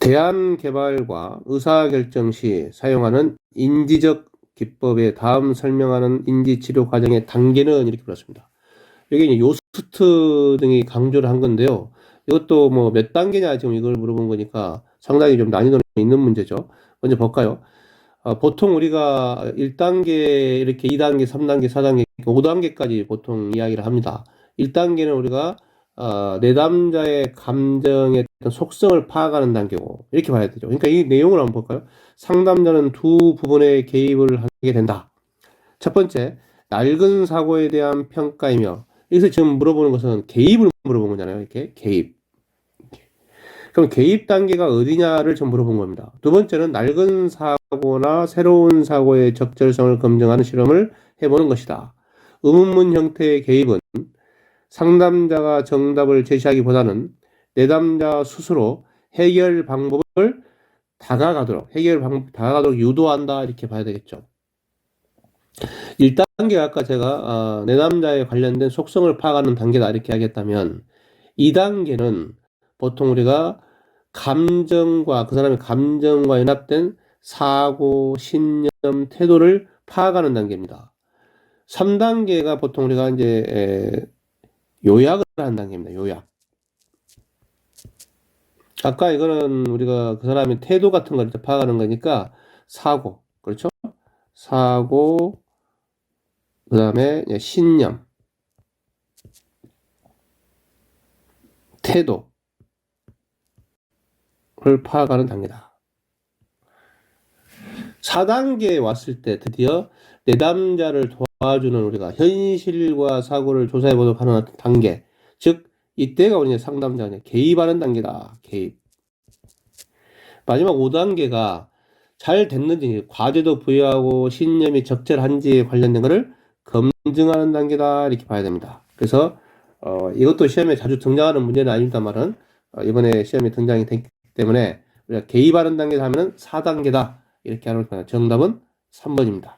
대안 개발과 의사결정 시 사용하는 인지적 기법의 다음 설명하는 인지치료 과정의 단계는 이렇게 불렀습니다. 여기 이제 요스트 등이 강조를 한 건데요. 이것도 뭐 몇 단계냐 지금 이걸 물어본 거니까 상당히 좀 난이도는 있는 문제죠. 먼저 볼까요? 어, 보통 우리가 1단계, 이렇게 2단계, 3단계, 4단계, 5단계까지 보통 이야기를 합니다. 1단계는 우리가 어, 내담자의 감정의 어떤 속성을 파악하는 단계고 이렇게 봐야 되죠. 그러니까 이 내용을 한번 볼까요? 상담자는 두 부분에 개입을 하게 된다. 첫 번째, 낡은 사고에 대한 평가이며 여기서 지금 물어보는 것은 개입을 물어본 거잖아요. 이렇게 개입. 그럼 개입 단계가 어디냐를 좀 물어본 겁니다. 두 번째는 낡은 사고나 새로운 사고의 적절성을 검증하는 실험을 해보는 것이다. 의문문 형태의 개입은 상담자가 정답을 제시하기보다는 내담자 스스로 해결 방법을 다가가도록 해결 방법 다가가도록 유도한다 이렇게 봐야 되겠죠. 1단계가 아까 제가 어, 내담자에 관련된 속성을 파악하는 단계다 이렇게 하겠다면 2단계는 보통 우리가 감정과 그 사람의 감정과 연합된 사고, 신념, 태도를 파악하는 단계입니다. 3단계가 보통 우리가 이제 에, 요약을 하는 단계입니다. 요약. 아까 이거는 우리가 그 사람의 태도 같은 걸 파악하는 거니까 사고, 그렇죠? 사고, 그 다음에 신념, 태도를 파악하는 단계다. 4단계에 왔을 때 드디어 내담자를 도와주는 우리가 현실과 사고를 조사해 보도록 하는 단계. 즉, 이때가 우리 상담자 개입하는 단계다. 개입. 마지막 5단계가 잘 됐는지, 과제도 부여하고 신념이 적절한지에 관련된 것을 검증하는 단계다. 이렇게 봐야 됩니다. 그래서, 어, 이것도 시험에 자주 등장하는 문제는 아닙니다만은, 어, 이번에 시험에 등장이 됐기 때문에, 우리가 개입하는 단계다 하면은 4단계다. 이렇게 하는 거예요. 정답은 3번입니다.